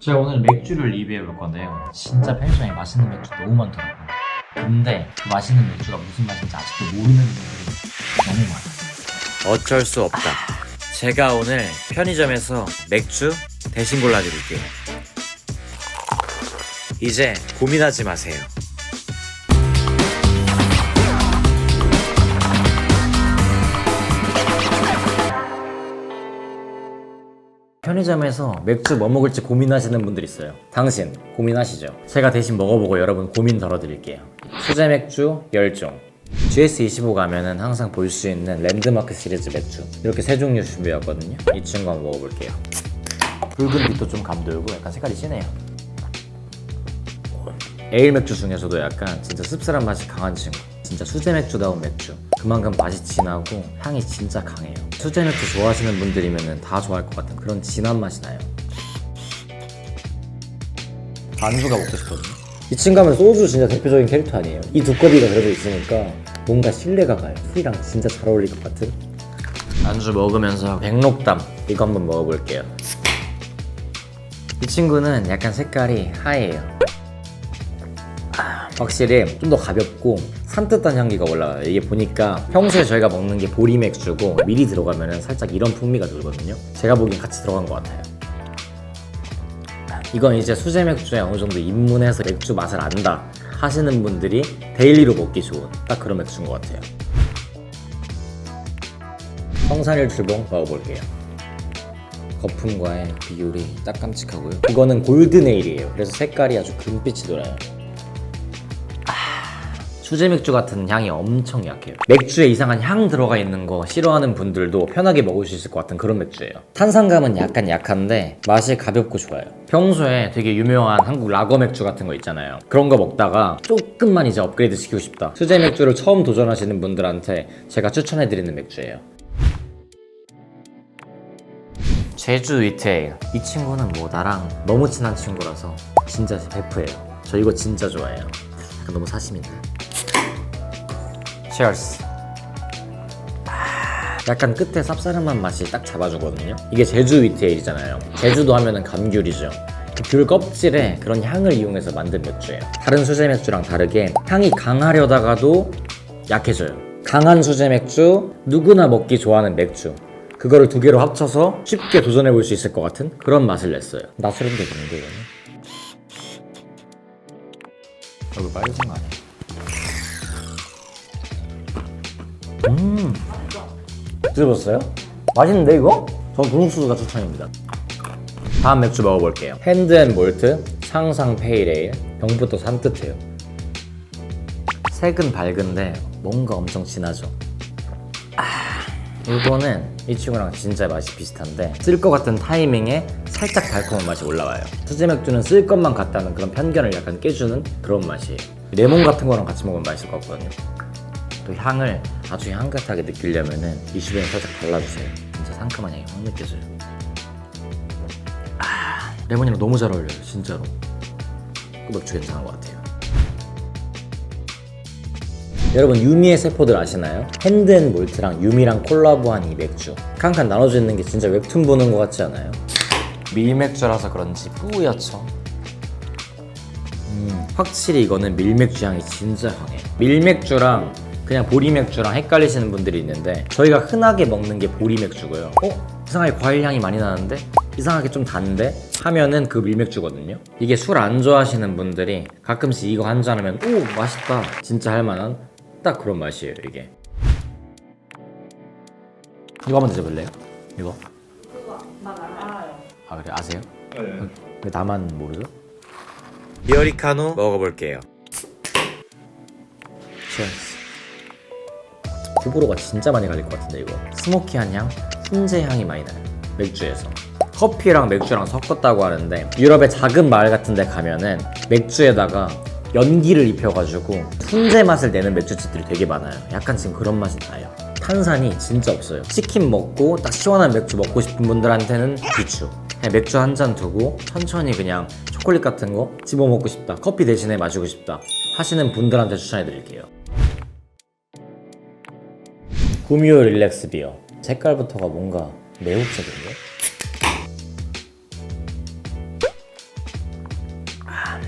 제가 오늘 맥주를 리뷰해 볼 건데요. 진짜 편의점에 맛있는 맥주 너무 많더라고요. 근데 그 맛있는 맥주가 무슨 맛인지 아직도 모르는 분들이 너무 많아요. 어쩔 수 없다. 제가 오늘 편의점에서 맥주 대신 골라드릴게요. 이제 고민하지 마세요. 편의점에서 맥주 뭐 먹을지 고민하시는 분들 있어요. 당신 고민하시죠? 제가 대신 먹어보고 여러분 고민 덜어드릴게요. 수제 맥주 10종. GS25 가면은 항상 볼 수 있는 랜드마크 시리즈 맥주 이렇게 세 종류 준비했거든요. 이 친구 한번 먹어볼게요. 붉은 빛도 좀 감돌고 약간 색깔이 진해요. 에일 맥주 중에서도 약간 진짜 씁쓸한 맛이 강한 친구. 진짜 수제 맥주다운 맥주. 그만큼 맛이 진하고 향이 진짜 강해요. 수제 맥주 좋아하시는 분들이면 다 좋아할 것 같은 그런 진한 맛이 나요. 안주가 먹고 싶거든요. 이 친구 하면 소주 진짜 대표적인 캐릭터 아니에요? 이 두꺼비가 그려져 있으니까 뭔가 신뢰가 가요. 술이랑 진짜 잘 어울릴 것 같은. 안주 먹으면서 백록담 이거 한번 먹어볼게요. 이 친구는 약간 색깔이 하얘요. 아, 확실히 좀 더 가볍고 산뜻한 향기가 올라와요. 이게 보니까 평소에 저희가 먹는 게 보리 맥주고 미리 들어가면 살짝 이런 풍미가 들거든요. 제가 보기엔 같이 들어간 것 같아요. 이건 이제 수제 맥주에 어느 정도 입문해서 맥주 맛을 안다 하시는 분들이 데일리로 먹기 좋은 딱 그런 맥주인 것 같아요. 성산일 출봉 먹어볼게요. 거품과의 비율이 딱 깜찍하고요. 이거는 골드네일이에요. 그래서 색깔이 아주 금빛이 돌아요. 수제 맥주 같은 향이 엄청 약해요. 맥주에 이상한 향 들어가 있는 거 싫어하는 분들도 편하게 먹을 수 있을 것 같은 그런 맥주예요. 탄산감은 약간 약한데 맛이 가볍고 좋아요. 평소에 되게 유명한 한국 라거 맥주 같은 거 있잖아요. 그런 거 먹다가 조금만 이제 업그레이드 시키고 싶다. 수제 맥주를 처음 도전하시는 분들한테 제가 추천해드리는 맥주예요. 제주 위테일 이 친구는 뭐 나랑 너무 친한 친구라서 진짜 베프예요. 저 이거 진짜 좋아해요. 약간 너무 사심인데. 치얼스. 아, 약간 끝에 쌉싸름한 맛이 딱 잡아주거든요. 이게 제주 위테일이잖아요. 제주도 하면은 감귤이죠. 그귤 껍질에 그런 향을 이용해서 만든 맥주예요. 다른 수제 맥주랑 다르게 향이 강하려다가도 약해져요. 강한 수제 맥주, 누구나 먹기 좋아하는 맥주. 그거를 두 개로 합쳐서 쉽게 도전해 볼 수 있을 것 같은 그런 맛을 냈어요. 나스른데 그런데 이거는. 얼굴 빨개진 거 아니 음. 드셔보셨어요? 맛있는데 이거? 전 분홍소스가 추천입니다. 다음 맥주 먹어볼게요. 핸드앤몰트 상상 페이레일 병부터 산뜻해요. 색은 밝은데 뭔가 엄청 진하죠. 아, 이거는 이 친구랑 진짜 맛이 비슷한데 쓸 것 같은 타이밍에 살짝 달콤한 맛이 올라와요. 수제 맥주는 쓸 것만 같다는 그런 편견을 약간 깨주는 그런 맛이에요. 레몬 같은 거랑 같이 먹으면 맛있을 것 같거든요. 또 향을 아주 향긋하게 느끼려면은 이 주변에 살짝 발라주세요. 진짜 상큼한 향이 확 느껴져요. 아, 레몬이랑 너무 잘 어울려요, 진짜로. 그 맥주 괜찮은 것 같아요. 여러분 유미의 세포들 아시나요? 핸드앤몰트랑 유미랑 콜라보한 이 맥주 칸칸 나눠져 있는 게 진짜 웹툰 보는 것 같지 않아요? 밀맥주라서 그런지 뿌옇죠? 음, 확실히 이거는 밀맥주 향이 진짜 강해요 밀맥주랑 그냥 보리 맥주랑 헷갈리시는 분들이 있는데 저희가 흔하게 먹는 게 보리 맥주고요 어? 이상하게 과일 향이 많이 나는데? 이상하게 좀 단데? 하면은 그 밀맥주거든요 이게 술 안 좋아하시는 분들이 가끔씩 이거 한 잔 하면 오 맛있다 진짜 할 만한 딱 그런 맛이에요 이게 이거 한번 드셔볼래요? 이거? 아 그래 아세요? 왜 나만 모르죠? 리어리카노 먹어볼게요. 치얼스 호불호가 진짜 많이 갈릴 것 같은데 이거. 스모키한 향, 훈제 향이 많이 나요 맥주에서. 커피랑 맥주랑 섞었다고 하는데 유럽의 작은 마을 같은 데 가면은 맥주에다가 연기를 입혀가지고 훈제 맛을 내는 맥주집들이 되게 많아요. 약간 지금 그런 맛이 나요. 탄산이 진짜 없어요. 치킨 먹고 딱 시원한 맥주 먹고 싶은 분들한테는 비추. 그냥 맥주 한 잔 두고 천천히 그냥 초콜릿 같은 거 집어 먹고 싶다. 커피 대신에 마시고 싶다 하시는 분들한테 추천해 드릴게요 구미호 릴렉스 비어 색깔부터가 뭔가 매혹적인데?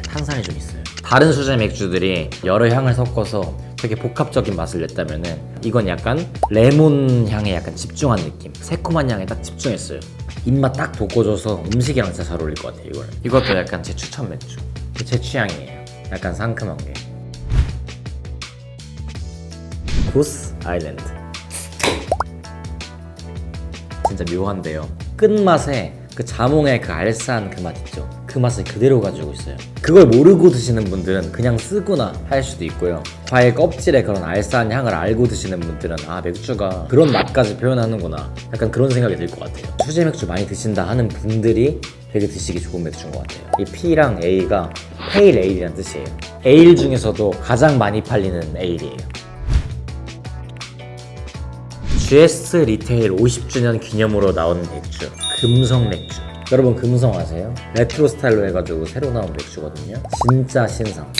탄산이 좀 있어요. 다른 수제 맥주들이 여러 향을 섞어서 되게 복합적인 맛을 냈다면 은 이건 약간 레몬 향에 약간 집중한 느낌. 새콤한 향에 딱 집중했어요. 입맛 딱 돋궈줘서 음식이랑 진짜 잘 어울릴 것 같아요. 이거는. 이것도 약간 제 추천 맥주. 제 취향이에요. 약간 상큼한 게. 고스 아일랜드. 진짜 묘한데요. 끝맛에 그 자몽의 그 알싸한 그 맛 있죠. 그 맛을 그대로 가지고 있어요. 그걸 모르고 드시는 분들은 그냥 쓰구나 할 수도 있고요. 과일 껍질에 그런 알싸한 향을 알고 드시는 분들은 아 맥주가 그런 맛까지 표현하는구나. 약간 그런 생각이 들 것 같아요. 수제 맥주 많이 드신다 하는 분들이 되게 드시기 좋은 맥주인 것 같아요. 이 P랑 A가 페일 에일이라는 뜻이에요. 에일 중에서도 가장 많이 팔리는 에일이에요. GS 리테일 50주년 기념으로 나온 맥주 금성 맥주. 여러분 금성 아세요? 레트로 스타일로 해가지고 새로 나온 맥주거든요. 진짜 신상.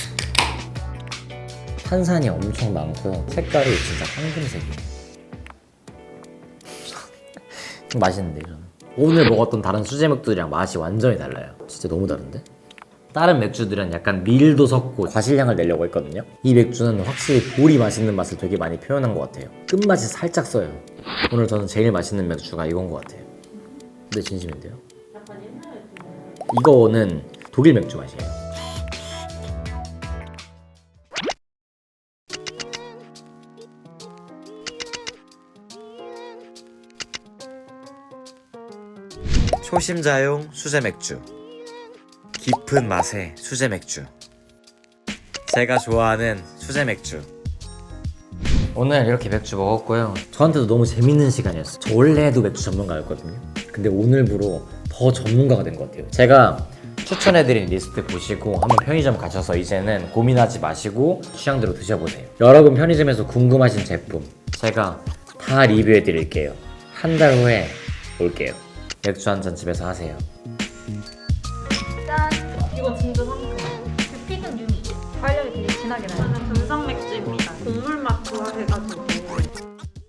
탄산이 엄청 많고요 색깔이 진짜 황금색이에요. 맛있는데 저는. 오늘 먹었던 다른 수제 맥주들이랑 맛이 완전히 달라요. 진짜 너무 다른데? 다른 맥주들은 약간 밀도 섞고 과실향을 내려고 했거든요. 이 맥주는 확실히 볼이 맛있는 맛을 되게 많이 표현한 것 같아요. 끝맛이 살짝 써요. 오늘 저는 제일 맛있는 맥주가 이건 것 같아요. 근데 진심인데요? 이거는 독일 맥주 맛이에요. 초심자용 수제 맥주. 깊은 맛의 수제 맥주. 제가 좋아하는 수제 맥주. 오늘 이렇게 맥주 먹었고요. 저한테도 너무 재밌는 시간이었어요. 저 원래도 맥주 전문가였거든요. 근데 오늘부로 더 전문가가 된 것 같아요. 제가 추천해드린 리스트 보시고 한번 편의점 가셔서 이제는 고민하지 마시고 취향대로 드셔보세요. 여러분 편의점에서 궁금하신 제품 제가 다 리뷰해드릴게요. 한 달 후에 올게요. 맥주 한 잔 집에서 하세요.